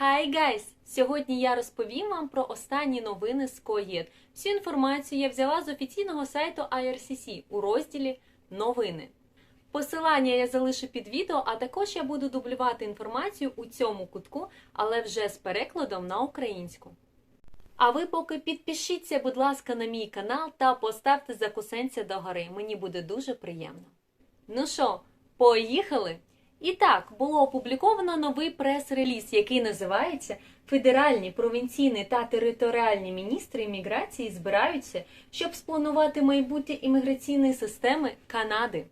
Hi guys! Сьогодні я розповім вам про останні новини з КОЄД. Всю інформацію я взяла з офіційного сайту IRCC у розділі Новини. Посилання я залишу під відео, а також я буду дублювати інформацію у цьому кутку, але вже з перекладом на українську. А ви поки підпишіться, будь ласка, на мій канал та поставте закусенця догори. Мені буде дуже приємно. Ну що, поїхали? І так, було опубліковано новий прес-реліз, який називається Федеральні, провінційні та територіальні міністри імміграції збираються, щоб спланувати майбутнє імміграційної системи Канади.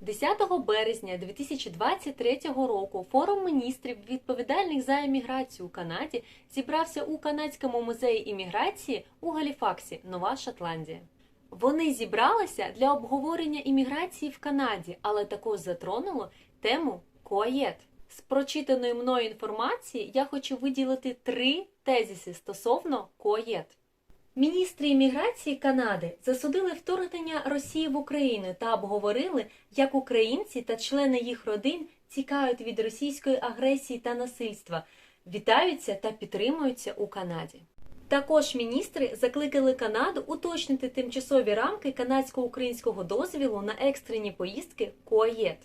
10 березня 2023 року форум міністрів відповідальних за імміграцію у Канаді зібрався у Канадському музеї імміграції у Галіфаксі, Нова Шотландія. Вони зібралися для обговорення імміграції в Канаді, але також затронуло тему КОАЄТ. З прочитаної мною інформації я хочу виділити три тезиси стосовно КОАЄТ. Міністри імміграції Канади засудили вторгнення Росії в Україну та обговорили, як українці та члени їх родин тікають від російської агресії та насильства, вітаються та підтримуються у Канаді. Також міністри закликали Канаду уточнити тимчасові рамки канадсько-українського дозвілу на екстрені поїздки КОАЄТ.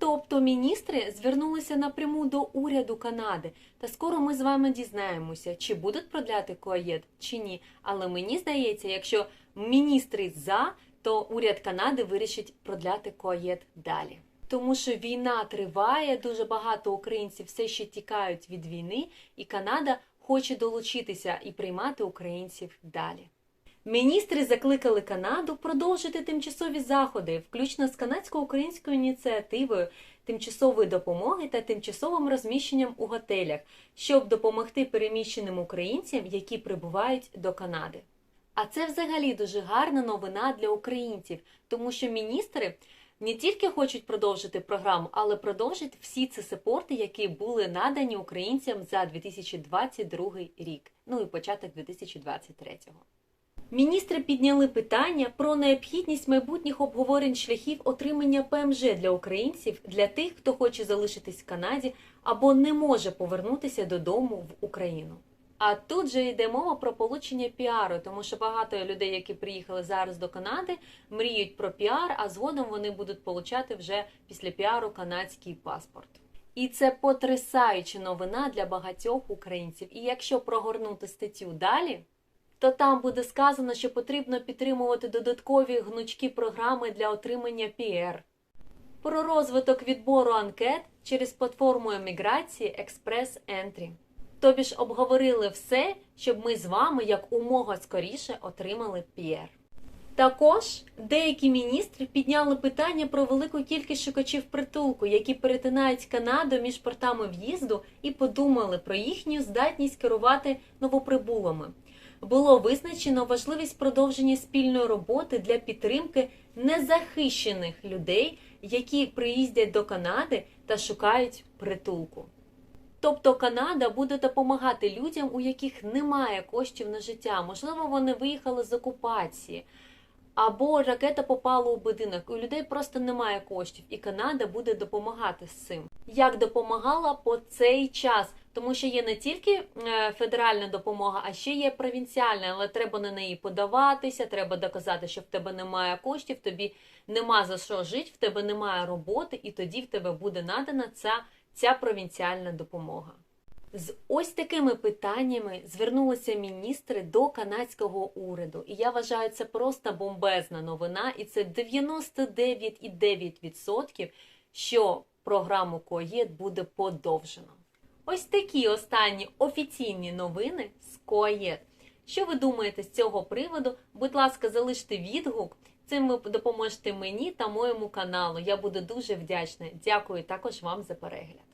Тобто міністри звернулися напряму до уряду Канади, та скоро ми з вами дізнаємося, чи будуть продляти КОАЄД, чи ні. Але мені здається, якщо міністри за, то уряд Канади вирішить продляти КОАЄД далі. Тому що війна триває, дуже багато українців все ще тікають від війни, і Канада хоче долучитися і приймати українців далі. Міністри закликали Канаду продовжити тимчасові заходи, включно з канадсько-українською ініціативою тимчасової допомоги та тимчасовим розміщенням у готелях, щоб допомогти переміщеним українцям, які прибувають до Канади. А це взагалі дуже гарна новина для українців, тому що міністри не тільки хочуть продовжити програму, але продовжити всі ці сапорти, які були надані українцям за 2022 рік, ну і початок 2023. Міністри підняли питання про необхідність майбутніх обговорень шляхів отримання ПМЖ для українців для тих, хто хоче залишитись в Канаді або не може повернутися додому в Україну. А тут же йде мова про получення піару, тому що багато людей, які приїхали зараз до Канади, мріють про піар, а згодом вони будуть получати вже після піару канадський паспорт. І це потрясаюча новина для багатьох українців. І якщо прогорнути статтю далі, то там буде сказано, що потрібно підтримувати додаткові гнучкі програми для отримання PR. Про розвиток відбору анкет через платформу еміграції Express Entry. Тобі ж обговорили все, щоб ми з вами як умога скоріше отримали PR. Також деякі міністри підняли питання про велику кількість шукачів притулку, які перетинають Канаду між портами в'їзду, і подумали про їхню здатність керувати новоприбулими. Було визначено важливість продовження спільної роботи для підтримки незахищених людей, які приїздять до Канади та шукають притулку. Тобто Канада буде допомагати людям, у яких немає коштів на життя. Можливо, вони виїхали з окупації, або ракета попала у будинок. У людей просто немає коштів, і Канада буде допомагати з цим. Як допомагала по цей час, тому що є не тільки е, федеральна допомога, а ще є провінціальна, але треба на неї подаватися, треба доказати, що в тебе немає коштів, тобі нема за що жити, в тебе немає роботи, і тоді в тебе буде надана ця, ця провінціальна допомога. З ось такими питаннями звернулися міністри до канадського уряду, і я вважаю це просто бомбезна новина, і це 99,9%, що програму КОЄД буде подовжено. Ось такі останні офіційні новини з КОАЄД. Що ви думаєте з цього приводу? Будь ласка, залиште відгук. Цим ви допоможете мені та моєму каналу. Я буду дуже вдячна. Дякую також вам за перегляд.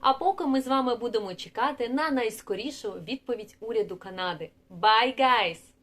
А поки ми з вами будемо чекати на найскорішу відповідь уряду Канади. Bye, guys!